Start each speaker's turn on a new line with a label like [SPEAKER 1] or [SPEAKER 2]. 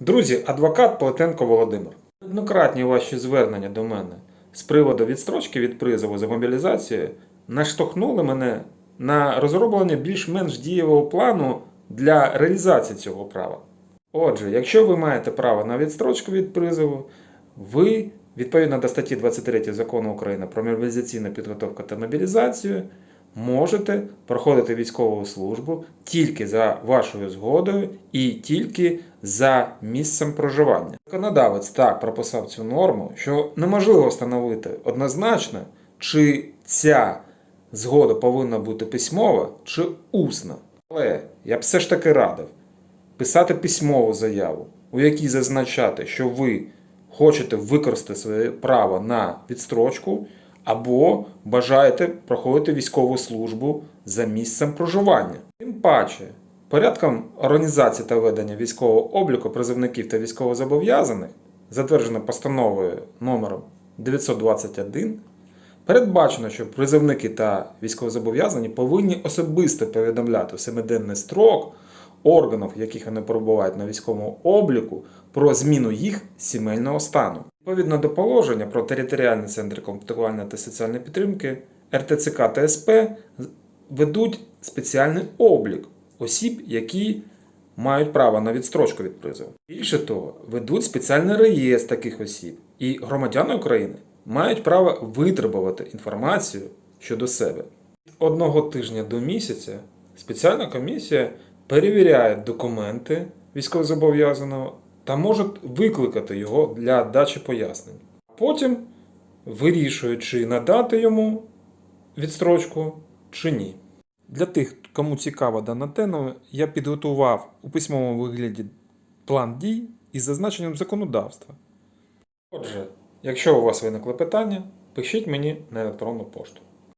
[SPEAKER 1] Друзі, адвокат Плетенко Володимир. Однократні ваші звернення до мене з приводу відстрочки від призову за мобілізацію наштовхнули мене на розроблення більш-менш дієвого плану для реалізації цього права. Отже, якщо ви маєте право на відстрочку від призову, ви відповідно до статті 23 закону України про мобілізаційну підготовку та мобілізацію можете проходити військову службу тільки за вашою згодою і тільки за місцем проживання. Законодавець так прописав цю норму, що неможливо встановити однозначно, чи ця згода повинна бути письмова чи усна. Але я б все ж таки радив писати письмову заяву, у якій зазначати, що ви хочете використати своє право на відстрочку або бажаєте проходити військову службу за місцем проживання. Тим паче, порядком організації та ведення військового обліку призовників та військовозобов'язаних, затверджено постановою номером 921, передбачено, що призовники та військовозобов'язані повинні особисто повідомляти в семиденний строк органів, яких вони перебувають на військовому обліку, про зміну їх сімейного стану. Відповідно до положення про територіальні центри комплектування та соціальної підтримки, РТЦК та СП ведуть спеціальний облік осіб, які мають право на відстрочку від призову. Більше того, ведуть спеціальний реєстр таких осіб, і громадяни України мають право витребувати інформацію щодо себе. Одного тижня до місяця спеціальна комісія перевіряє документи військовозобов'язаного та можуть викликати його для дачі пояснень. Потім вирішують, чи надати йому відстрочку чи ні. Для тих, кому цікава дана тема, я підготував у письмовому вигляді план дій із зазначенням законодавства. Отже, якщо у вас виникли питання, пишіть мені на електронну пошту.